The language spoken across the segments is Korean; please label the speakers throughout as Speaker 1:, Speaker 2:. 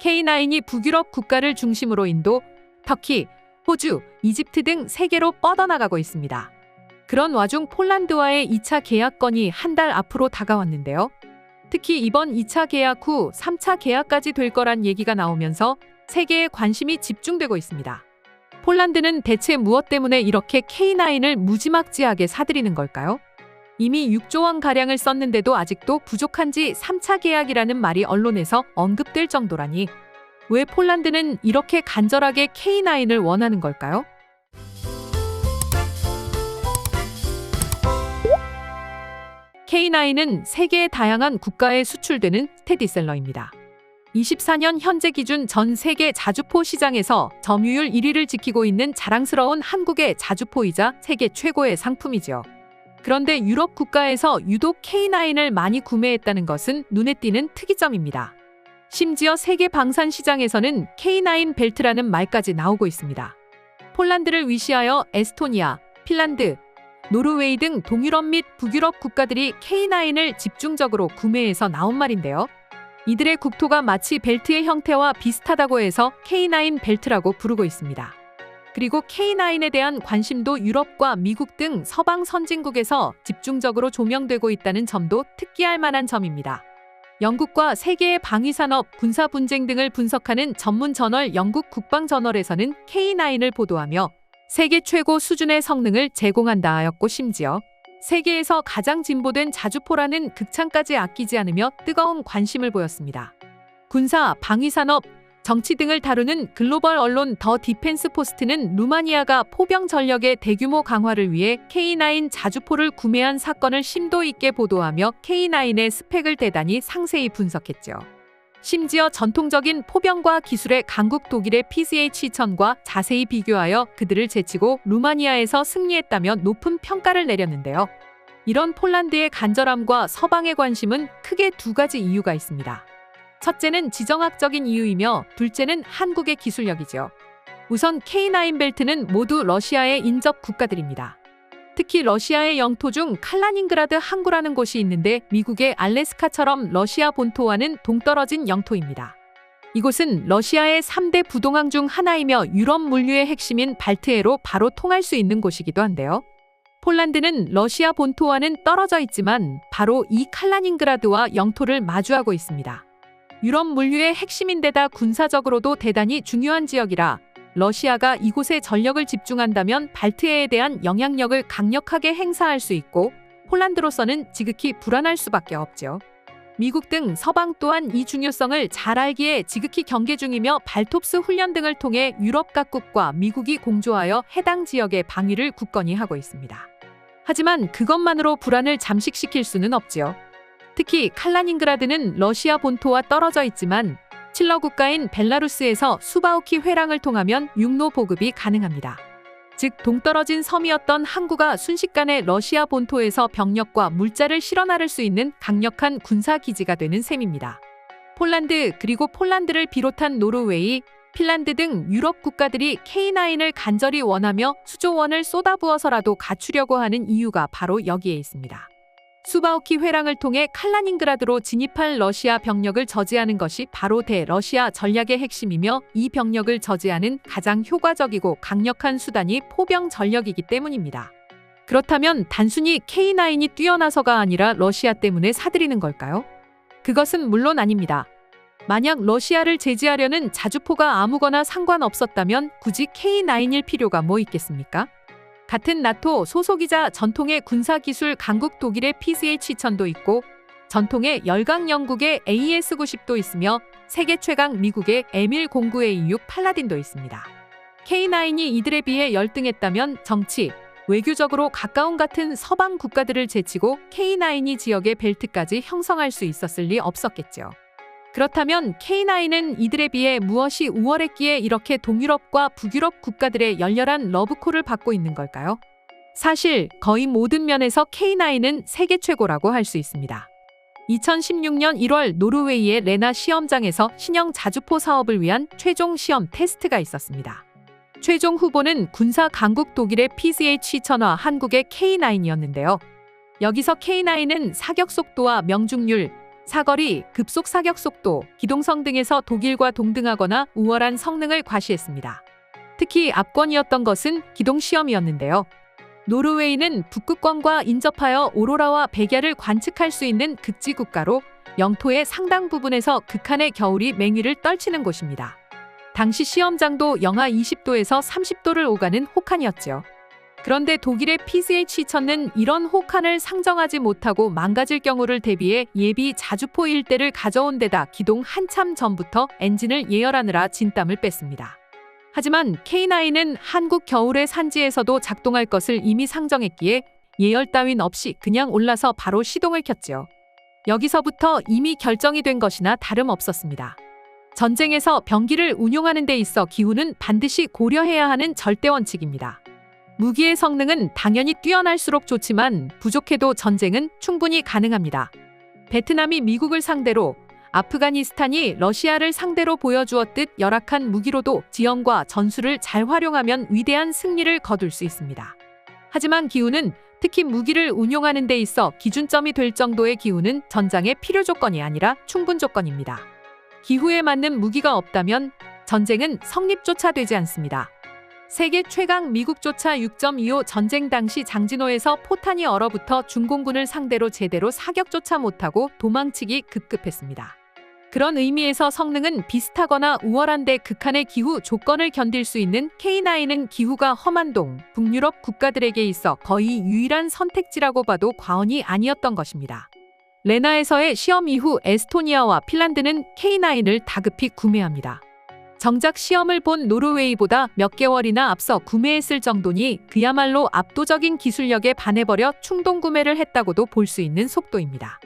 Speaker 1: K9이 북유럽 국가를 중심으로 인도, 터키, 호주, 이집트 등 세계로 뻗어나가고 있습니다. 그런 와중 폴란드와의 2차 계약건이 한 달 앞으로 다가왔는데요. 특히 이번 2차 계약 후 3차 계약까지 될 거란 얘기가 나오면서 세계에 관심이 집중되고 있습니다. 폴란드는 대체 무엇 때문에 이렇게 K9을 무지막지하게 사들이는 걸까요? 이미 6조 원 가량을 썼는데도 아직도 부족한 지 3차 계약이라는 말이 언론에서 언급될 정도라니 왜 폴란드는 이렇게 간절하게 K9을 원하는 걸까요? K9은 세계의 다양한 국가에 수출되는 스테디셀러입니다. 24년 현재 기준 전 세계 자주포 시장에서 점유율 1위를 지키고 있는 자랑스러운 한국의 자주포이자 세계 최고의 상품이죠. 그런데 유럽 국가에서 유독 K9을 많이 구매했다는 것은 눈에 띄는 특이점입니다. 심지어 세계 방산 시장에서는 K9 벨트라는 말까지 나오고 있습니다. 폴란드를 위시하여 에스토니아, 핀란드, 노르웨이 등 동유럽 및 북유럽 국가들이 K9을 집중적으로 구매해서 나온 말인데요. 이들의 국토가 마치 벨트의 형태와 비슷하다고 해서 K9 벨트라고 부르고 있습니다. 그리고 K9에 대한 관심도 유럽과 미국 등 서방 선진국에서 집중적으로 조명되고 있다는 점도 특기할 만한 점입니다. 영국과 세계의 방위산업, 군사 분쟁 등을 분석하는 전문 저널 영국 국방저널에서는 K9을 보도하며 세계 최고 수준의 성능을 제공한다 하였고 심지어 세계에서 가장 진보된 자주포라는 극찬까지 아끼지 않으며 뜨거운 관심을 보였습니다. 군사, 방위산업, 정치 등을 다루는 글로벌 언론 더 디펜스 포스트는 루마니아가 포병 전력의 대규모 강화를 위해 K9 자주포를 구매한 사건을 심도 있게 보도하며 K9의 스펙을 대단히 상세히 분석했죠. 심지어 전통적인 포병과 기술의 강국 독일의 PCH-1000과 자세히 비교하여 그들을 제치고 루마니아에서 승리했다며 높은 평가를 내렸는데요. 이런 폴란드의 간절함과 서방의 관심은 크게 두 가지 이유가 있습니다. 첫째는 지정학적인 이유이며 둘째는 한국의 기술력이죠. 우선 K9 벨트는 모두 러시아의 인접 국가들입니다. 특히 러시아의 영토 중 칼라닌그라드 항구라는 곳이 있는데 미국의 알래스카처럼 러시아 본토와는 동떨어진 영토입니다. 이곳은 러시아의 3대 부동항 중 하나이며 유럽 물류의 핵심인 발트해로 바로 통할 수 있는 곳이기도 한데요. 폴란드는 러시아 본토와는 떨어져 있지만 바로 이 칼라닌그라드와 영토를 마주하고 있습니다. 유럽 물류의 핵심인데다 군사적으로도 대단히 중요한 지역이라 러시아가 이곳에 전력을 집중한다면 발트해에 대한 영향력을 강력하게 행사할 수 있고 폴란드로서는 지극히 불안할 수밖에 없죠. 미국 등 서방 또한 이 중요성을 잘 알기에 지극히 경계 중이며 발톱스 훈련 등을 통해 유럽 각국과 미국이 공조하여 해당 지역의 방위를 굳건히 하고 있습니다. 하지만 그것만으로 불안을 잠식시킬 수는 없지요. 특히 칼라닌그라드는 러시아 본토와 떨어져 있지만 칠러 국가인 벨라루스에서 수바우키 회랑을 통하면 육로 보급이 가능합니다. 즉 동떨어진 섬이었던 항구가 순식간에 러시아 본토에서 병력과 물자를 실어 나를 수 있는 강력한 군사 기지가 되는 셈입니다. 폴란드 그리고 폴란드를 비롯한 노르웨이, 핀란드 등 유럽 국가들이 K9을 간절히 원하며 수조 원을 쏟아부어서라도 갖추려고 하는 이유가 바로 여기에 있습니다. 수바우키 회랑을 통해 칼라닌그라드로 진입할 러시아 병력을 저지하는 것이 바로 대러시아 전략의 핵심이며 이 병력을 저지하는 가장 효과적이고 강력한 수단이 포병 전력이기 때문입니다. 그렇다면 단순히 K9이 뛰어나서가 아니라 러시아 때문에 사들이는 걸까요? 그것은 물론 아닙니다. 만약 러시아를 제지하려는 자주포가 아무거나 상관없었다면 굳이 K9일 필요가 뭐 있겠습니까? 같은 나토 소속이자 전통의 군사기술 강국 독일의 PCH-1000도 있고 전통의 열강 영국의 AS-90도 있으며 세계 최강 미국의 M109A6 팔라딘도 있습니다. K9이 이들에 비해 열등했다면 정치, 외교적으로 가까운 같은 서방 국가들을 제치고 K9이 지역의 벨트까지 형성할 수 있었을 리 없었겠죠. 그렇다면 K9은 이들에 비해 무엇이 우월했기에 이렇게 동유럽과 북유럽 국가들의 열렬한 러브콜을 받고 있는 걸까요? 사실 거의 모든 면에서 K9은 세계 최고라고 할 수 있습니다. 2016년 1월 노르웨이의 레나 시험장에서 신형 자주포 사업을 위한 최종 시험 테스트가 있었습니다. 최종 후보는 군사 강국 독일의 PCH-1000화 한국의 K9이었는데요. 여기서 K9은 사격 속도와 명중률, 사거리, 급속 사격 속도, 기동성 등에서 독일과 동등하거나 우월한 성능을 과시했습니다. 특히 압권이었던 것은 기동 시험이었는데요. 노르웨이는 북극권과 인접하여 오로라와 백야를 관측할 수 있는 극지 국가로 영토의 상당 부분에서 극한의 겨울이 맹위를 떨치는 곳입니다. 당시 시험장도 영하 20도에서 30도를 오가는 혹한이었죠. 그런데 독일의 PCH-2000는 이런 혹한을 상정하지 못하고 망가질 경우를 대비해 예비 자주포 일대를 가져온 데다 기동 한참 전부터 엔진을 예열하느라 진땀을 뺐습니다. 하지만 K9은 한국 겨울의 산지에서도 작동할 것을 이미 상정했기에 예열 따윈 없이 그냥 올라서 바로 시동을 켰지요. 여기서부터 이미 결정이 된 것이나 다름없었습니다. 전쟁에서 병기를 운용하는 데 있어 기후는 반드시 고려해야 하는 절대 원칙입니다. 무기의 성능은 당연히 뛰어날수록 좋지만 부족해도 전쟁은 충분히 가능합니다. 베트남이 미국을 상대로 아프가니스탄이 러시아를 상대로 보여주었듯 열악한 무기로도 지형과 전술을 잘 활용하면 위대한 승리를 거둘 수 있습니다. 하지만 기후는 특히 무기를 운용하는 데 있어 기준점이 될 정도의 기후는 전장의 필요 조건이 아니라 충분 조건입니다. 기후에 맞는 무기가 없다면 전쟁은 성립조차 되지 않습니다. 세계 최강 미국조차 6.25 전쟁 당시 장진호에서 포탄이 얼어붙어 중공군을 상대로 제대로 사격조차 못하고 도망치기 급급했습니다. 그런 의미에서 성능은 비슷하거나 우월한데 극한의 기후 조건을 견딜 수 있는 K9은 기후가 험한 동, 북유럽 국가들에게 있어 거의 유일한 선택지라고 봐도 과언이 아니었던 것입니다. 레나에서의 시험 이후 에스토니아와 핀란드는 K9을 다급히 구매합니다. 정작 시험을 본 노르웨이보다 몇 개월이나 앞서 구매했을 정도니 그야말로 압도적인 기술력에 반해버려 충동 구매를 했다고도 볼 수 있는 속도입니다.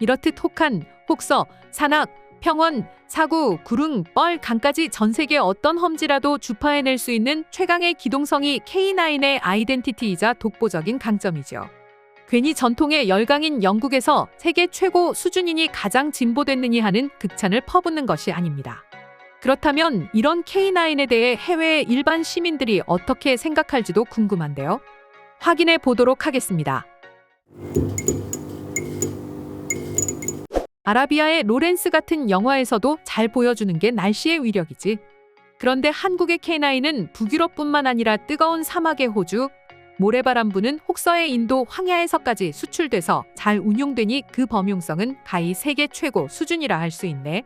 Speaker 1: 이렇듯 혹한, 혹서, 산악, 평원, 사구, 구릉, 뻘, 강까지 전 세계 어떤 험지라도 주파해낼 수 있는 최강의 기동성이 K9의 아이덴티티이자 독보적인 강점이죠. 괜히 전통의 열강인 영국에서 세계 최고 수준이니 가장 진보됐느니 하는 극찬을 퍼붓는 것이 아닙니다. 그렇다면 이런 K9에 대해 해외의 일반 시민들이 어떻게 생각할지도 궁금한데요. 확인해 보도록 하겠습니다. 아라비아의 로렌스 같은 영화에서도 잘 보여주는 게 날씨의 위력이지. 그런데 한국의 K9은 북유럽뿐만 아니라 뜨거운 사막의 호주, 모래바람 부는 혹서의 인도 황야에서까지 수출돼서 잘 운용되니 그 범용성은 가히 세계 최고 수준이라 할 수 있네.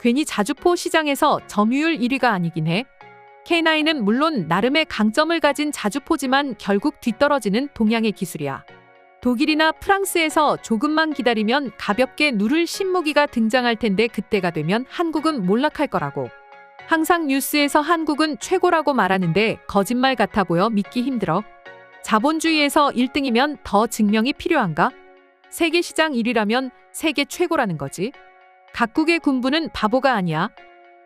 Speaker 1: 괜히 자주포 시장에서 점유율 1위가 아니긴 해. K9은 물론 나름의 강점을 가진 자주포지만 결국 뒤떨어지는 동양의 기술이야. 독일이나 프랑스에서 조금만 기다리면 가볍게 누를 신무기가 등장할 텐데 그때가 되면 한국은 몰락할 거라고. 항상 뉴스에서 한국은 최고라고 말하는데 거짓말 같아 보여 믿기 힘들어. 자본주의에서 1등이면 더 증명이 필요한가? 세계 시장 1위라면 세계 최고라는 거지. 각국의 군부는 바보가 아니야.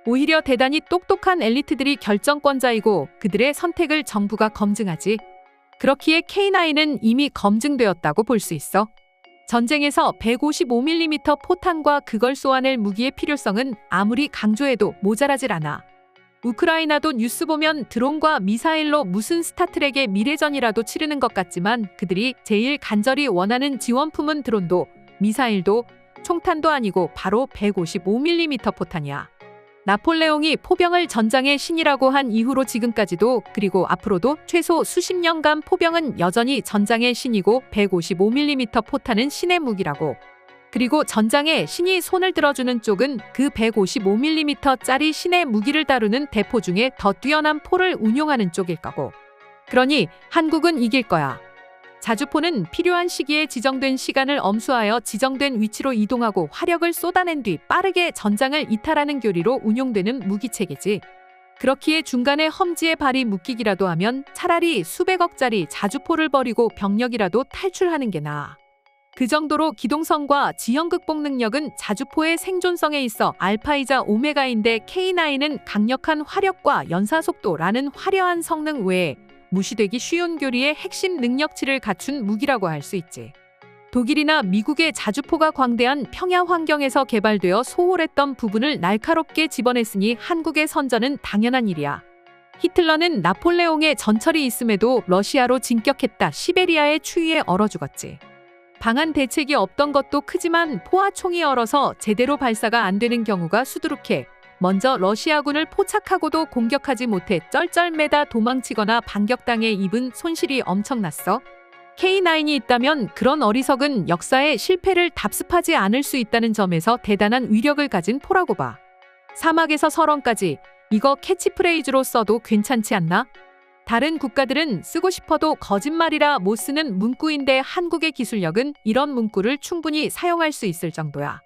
Speaker 1: 오히려 대단히 똑똑한 엘리트들이 결정권자이고 그들의 선택을 정부가 검증하지. 그렇기에 K9은 이미 검증되었다고 볼 수 있어. 전쟁에서 155mm 포탄과 그걸 쏘아낼 무기의 필요성은 아무리 강조해도 모자라질 않아. 우크라이나도 뉴스 보면 드론과 미사일로 무슨 스타트랙의 미래전이라도 치르는 것 같지만 그들이 제일 간절히 원하는 지원품은 드론도 미사일도 총탄도 아니고 바로 155mm 포탄이야. 나폴레옹이 포병을 전장의 신이라고 한 이후로 지금까지도 그리고 앞으로도 최소 수십 년간 포병은 여전히 전장의 신이고 155mm 포탄은 신의 무기라고. 그리고 전장에 신이 손을 들어주는 쪽은 그 155mm짜리 신의 무기를 다루는 대포 중에 더 뛰어난 포를 운용하는 쪽일 거고. 그러니 한국은 이길 거야. 자주포는 필요한 시기에 지정된 시간을 엄수하여 지정된 위치로 이동하고 화력을 쏟아낸 뒤 빠르게 전장을 이탈하는 교리로 운용되는 무기체계지. 그렇기에 중간에 험지에 발이 묶이기라도 하면 차라리 수백억짜리 자주포를 버리고 병력이라도 탈출하는 게 나아. 그 정도로 기동성과 지형 극복 능력은 자주포의 생존성에 있어 알파이자 오메가인데 K9은 강력한 화력과 연사 속도라는 화려한 성능 외에 무시되기 쉬운 교리의 핵심 능력치를 갖춘 무기라고 할 수 있지. 독일이나 미국의 자주포가 광대한 평야 환경에서 개발되어 소홀했던 부분을 날카롭게 집어냈으니 한국의 선전은 당연한 일이야. 히틀러는 나폴레옹의 전철이 있음에도 러시아로 진격했다 시베리아의 추위에 얼어 죽었지. 방한 대책이 없던 것도 크지만 포화총이 얼어서 제대로 발사가 안 되는 경우가 수두룩해 먼저 러시아군을 포착하고도 공격하지 못해 쩔쩔매다 도망치거나 반격당해 입은 손실이 엄청났어. K9이 있다면 그런 어리석은 역사의 실패를 답습하지 않을 수 있다는 점에서 대단한 위력을 가진 포라고 봐. 사막에서 설원까지 이거 캐치프레이즈로 써도 괜찮지 않나? 다른 국가들은 쓰고 싶어도 거짓말이라 못 쓰는 문구인데 한국의 기술력은 이런 문구를 충분히 사용할 수 있을 정도야.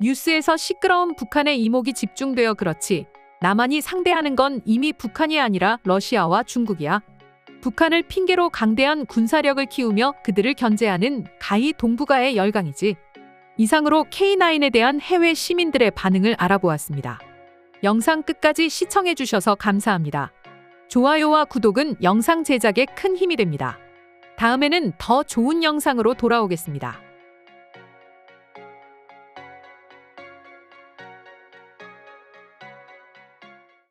Speaker 1: 뉴스에서 시끄러운 북한의 이목이 집중되어 그렇지. 남한이 상대하는 건 이미 북한이 아니라 러시아와 중국이야. 북한을 핑계로 강대한 군사력을 키우며 그들을 견제하는 가히 동북아의 열강이지. 이상으로 K9에 대한 해외 시민들의 반응을 알아보았습니다. 영상 끝까지 시청해 주셔서 감사합니다. 좋아요와 구독은 영상 제작에 큰 힘이 됩니다. 다음에는 더 좋은 영상으로 돌아오겠습니다.